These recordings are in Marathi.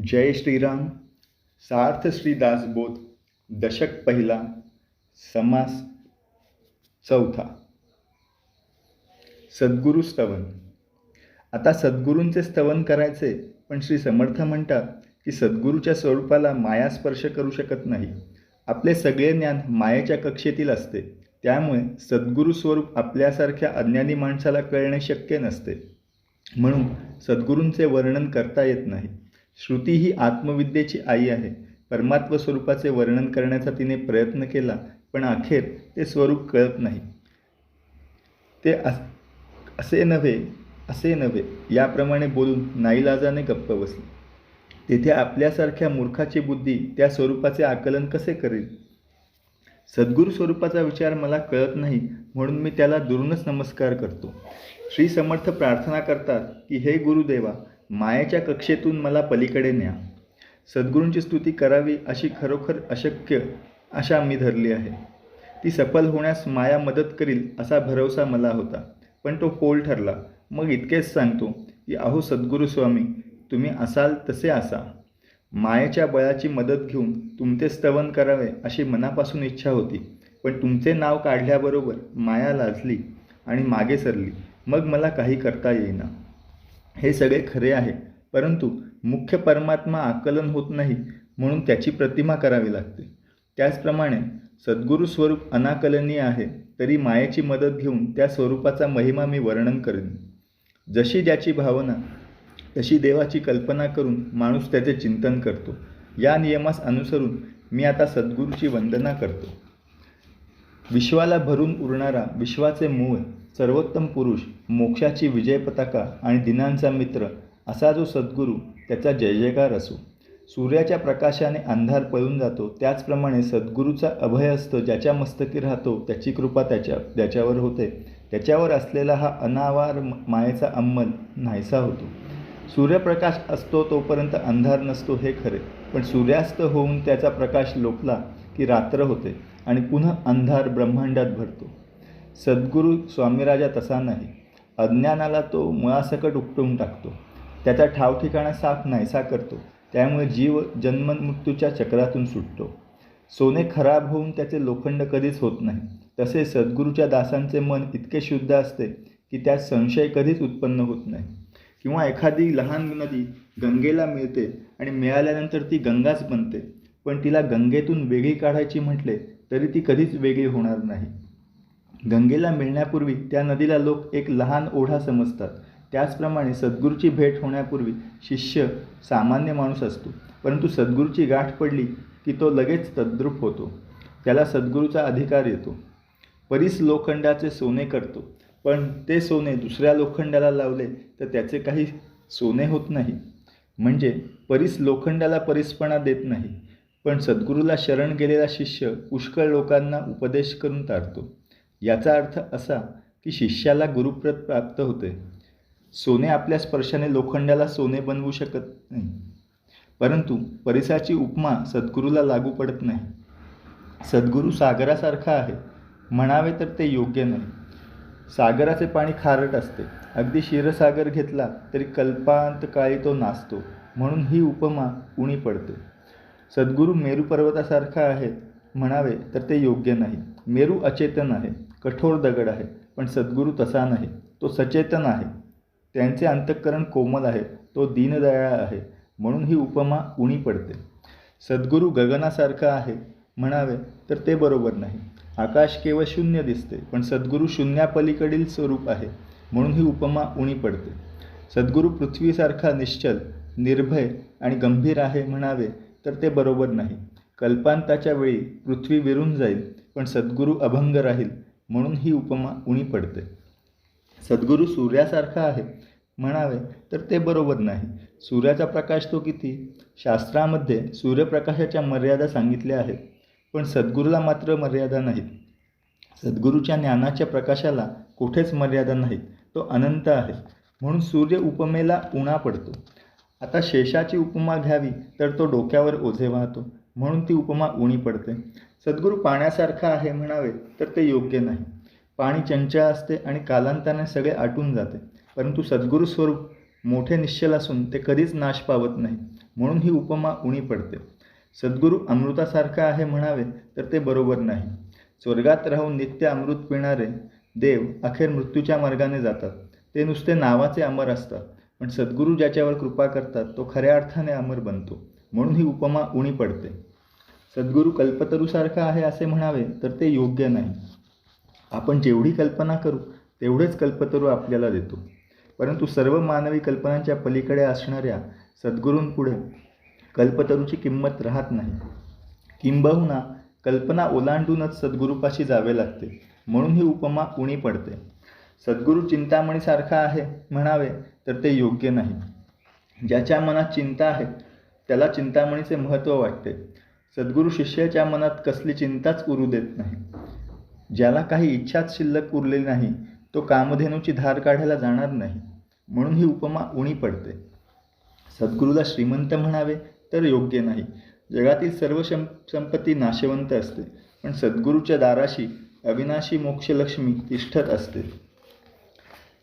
जय श्रीराम सार्थ श्री दासबोध दशक पहिला समास चौथा. सद्गुरू स्तवन. आता सद्गुरूंचे स्तवन करायचे पण श्री समर्थ म्हणतात की सद्गुरूच्या स्वरूपाला माया स्पर्श करू शकत नाही. आपले सगळे ज्ञान मायेच्या कक्षेतील असते. त्यामुळे सद्गुरू स्वरूप आपल्यासारख्या अज्ञानी माणसाला कळणे शक्य नसते. म्हणून सद्गुरूंचे वर्णन करता येत नाही. श्रुती ही आत्मविद्येची आई आहे. परमात्म स्वरूपाचे वर्णन करण्याचा तिने प्रयत्न केला पण अखेर ते स्वरूप कळत नाही. ते अस असे नव्हे असे नव्हे याप्रमाणे बोलून नाईलाजाने गप्प बसली. तेथे आपल्यासारख्या मूर्खाची बुद्धी त्या स्वरूपाचे आकलन कसे करेल? सद्गुरू स्वरूपाचा विचार मला कळत नाही म्हणून मी त्याला दुरूनच नमस्कार करतो. श्री समर्थ प्रार्थना करतात की हे गुरुदेवा मायाच्या कक्षेतून मला पलीकडे न्या. सद्गुरूंची स्तुती करावी अशी खरोखर अशक्य अशा मी धरली आहे. ती सफल होण्यास माया मदत करील असा भरवसा मला होता. पण तो फोल ठरला. मग इतकेच सांगतो की अहो सद्गुरू स्वामी तुम्ही असाल तसे असा. मायेच्या बळाची मदत घेऊन तुमचे स्तवन करावे अशी मनापासून इच्छा होती. पण तुमचे नाव काढल्याबरोबर माया लाजली आणि मागे सरली. मग मला काही करता येईना. हे सगळे खरे आहे. परंतु मुख्य परमात्मा आकलन होत नाही म्हणून त्याची प्रतिमा करावी लागते. त्याचप्रमाणे सद्गुरू स्वरूप अनाकलनीय आहे तरी मायेची मदत घेऊन त्या स्वरूपाचा महिमा मी वर्णन करेन. जशी ज्याची भावना तशी देवाची कल्पना करून माणूस त्याचे चिंतन करतो. या नियमास अनुसरून मी आता सद्गुरूची वंदना करतो. विश्वाला भरून उरणारा विश्वाचे मूळ सर्वोत्तम पुरुष मोक्षाची विजय पताका आणि दिनांचा मित्र असा जो सद्गुरू त्याचा जय जयकार असो. सूर्याच्या प्रकाशाने अंधार पळून जातो त्याचप्रमाणे सद्गुरूचा अभय असतो ज्याच्या मस्तकी राहतो त्याची कृपा त्याच्या त्याच्यावर होते. त्याच्यावर असलेला हा अनावार मायेचा अंमल नाहीसा होतो. सूर्यप्रकाश असतो तोपर्यंत अंधार नसतो हे खरे. पण सूर्यास्त होऊन त्याचा प्रकाश लोपला की रात्र होते आणि पुन्हा अंधार ब्रह्मांडात भरतो. सद्गुरू स्वामीराजा तसा नाही. अज्ञानाला तो मुळासकट उपटून टाकतो. त्याचा ठावठिकाणा साफ नाहीसा करतो. त्यामुळे जीव जन्ममृत्यूच्या चक्रातून सुटतो. सोने खराब होऊन त्याचे लोखंड कधीच होत नाही. तसे सद्गुरूच्या दासांचे मन इतके शुद्ध असते की त्यात संशय कधीच उत्पन्न होत नाही. किंवा एखादी लहान नदी गंगेला मिळते आणि मिळाल्यानंतर ती गंगाच बनते. पण तिला गंगेतून वेगळी काढायची म्हटले तरी ती कधीच वेगळी होणार नाही. गंगेला मिळण्यापूर्वी त्या नदीला लोक एक लहान ओढा समजतात. त्याचप्रमाणे सद्गुरूची भेट होण्यापूर्वी शिष्य सामान्य माणूस असतो. परंतु सद्गुरूची गाठ पडली की तो लगेच तद्रूप होतो. त्याला सद्गुरूचा अधिकार येतो. परीस लोखंडाचे सोने करतो. पण ते सोने दुसऱ्या लोखंडाला लावले तर त्याचे काही सोने होत नाही. म्हणजे परीस लोखंडाला परीसपणा देत नाही. पण सद्गुरूला शरण गेलेला शिष्य पुष्कळ लोकांना उपदेश करून तारतो. याचा अर्थ असा की शिष्याला गुरुप्रत प्राप्त होते. सोने आपल्या स्पर्शाने लोखंडाला सोने बनवू शकत नाही. परंतु परिसाची उपमा सद्गुरूला लागू पडत नाही. सद्गुरू सागरासारखा आहे. म्हणावे तर ते योग्य नाही. सागराचे पाणी खारट असते. अगदी क्षीरसागर घेतला तरी कल्पांत काळी तो नाचतो म्हणून ही उपमा उणी पडते. सद्गुरू मेरू पर्वतासारखा आहेत. म्हणावे तर ते योग्य नाही. मेरू अचेतन आहे कठोर दगड आहे पण सद्गुरू तसा नाही. तो सचेतन आहे. त्यांचे अंतःकरण कोमल आहे तो दीनदयाळ आहे म्हणून ही उपमा उणी पडते. सद्गुरू गगनासारखा आहे म्हणावे तर ते बरोबर नाही. आकाश केवळ शून्य दिसते पण सद्गुरू शून्यापलीकडील स्वरूप आहे म्हणून ही उपमा उणी पडते. सद्गुरू पृथ्वीसारखा निश्चल निर्भय आणि गंभीर आहे म्हणावे तर ते बरोबर नाही. कल्पांताच्या वेळी पृथ्वी विरून जाईल पण सद्गुरू अभंग राहील म्हणून ही उपमा उणी पडते. सद्गुरू सूर्यासारखा आहे. म्हणावे तर ते बरोबर नाही. सूर्याचा प्रकाश तो किती? शास्त्रामध्ये सूर्यप्रकाशाच्या मर्यादा सांगितल्या आहेत पण सद्गुरूला मात्र मर्यादा नाहीत. सद्गुरूच्या ज्ञानाच्या प्रकाशाला कुठेच मर्यादा नाहीत. तो अनंत आहे. म्हणून सूर्य उपमेला उणा पडतो. आता शेषाची उपमा घ्यावी तर तो डोक्यावर ओझे वाहतो. म्हणून ती उपमा उणी पडते. सद्गुरू पाण्यासारखा आहे म्हणावे तर ते योग्य नाही. पाणी चंचळ असते आणि कालांताने सगळे आटून जाते. परंतु सद्गुरू स्वरूप मोठे निश्चल असून ते कधीच नाश पावत नाही. म्हणून ही उपमा उणी पडते. सद्गुरू अमृतासारखा आहे म्हणावे तर ते बरोबर नाही. स्वर्गात राहून नित्य अमृत पिणारे देव अखेर मृत्यूच्या मार्गाने जातात. ते नुसते नावाचे अमर असतात. पण सद्गुरू ज्याच्यावर कृपा करतात तो खऱ्या अर्थाने अमर बनतो. म्हणून ही उपमा उणी पडते. सद्गुरू कल्पतरूसारखा आहे असे म्हणावे तर ते योग्य नाही. आपण जेवढी कल्पना करू तेवढेच कल्पतरू आपल्याला देतो. परंतु सर्व मानवी कल्पनांच्या पलीकडे असणाऱ्या सद्गुरूंपुढे कल्पतरूची किंमत राहत नाही. किंबहुना कल्पना ओलांडूनच सद्गुरूपाशी जावे लागते म्हणून ही उपमा उणी पडते. सद्गुरू चिंतामणीसारखा आहे म्हणावे तर ते योग्य नाही. ज्याच्या मनात चिंता आहे त्याला चिंतामणीचे महत्त्व वाटते. सद्गुरू शिष्याच्या मनात कसली चिंताच उरू देत नाही. ज्याला काही इच्छाच शिल्लक उरलेली नाही तो कामधेनूची धार काढायला जाणार नाही. म्हणून ही उपमा उणी पडते. सद्गुरूला श्रीमंत म्हणावे तर योग्य नाही. जगातील सर्व शं संपत्ती नाशवंत असते. पण सद्गुरूच्या दाराशी अविनाशी मोक्षलक्ष्मी तिष्ठत असते.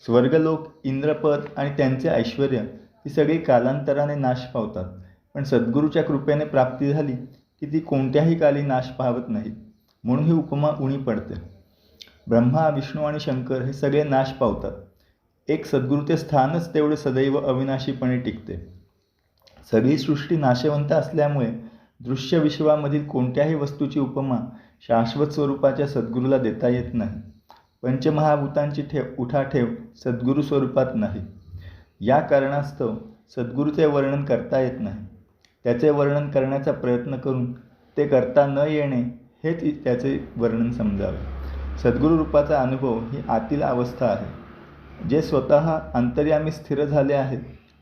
स्वर्गलोक इंद्रपद आणि त्यांचे ऐश्वर ही सगळी कालांतराने नाश पावतात. पण सद्गुरूच्या कृपेने प्राप्ती झाली की ती कोणत्याही काली नाश पावत नाहीत म्हणून ही उपमा उणी पडते. ब्रह्मा विष्णू आणि शंकर हे सगळे नाश पावतात. एक सद्गुरूचे स्थानच तेवढे सदैव अविनाशीपणे टिकते. सगळी सृष्टी नाशवंत असल्यामुळे दृश्य विश्वामधील कोणत्याही वस्तूची उपमा शाश्वत स्वरूपाच्या सद्गुरूला देता येत नाही. पंचमहाभूतांची ठेव उठाठेव सद्गुरू स्वरूपात नाही. या कारणास्तव सद्गुरूचे वर्णन करता येत नाही. त्याचे वर्णन करण्याचा प्रयत्न करून ते करता न येणे हेच त्याचे वर्णन समजावे. सद्गुरू रूपाचा अनुभव ही आतील अवस्था आहे. जे स्वतः अंतर्यामी स्थिर झाले आहेत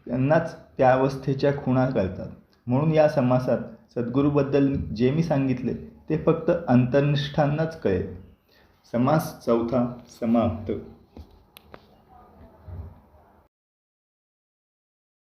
त्यांनाच त्या अवस्थेच्या खुणा घालतात. म्हणून या समासात सद्गुरूबद्दल जे मी सांगितले ते फक्त अंतर्निष्ठांनाच कळेल. समास चौथा समाप्त.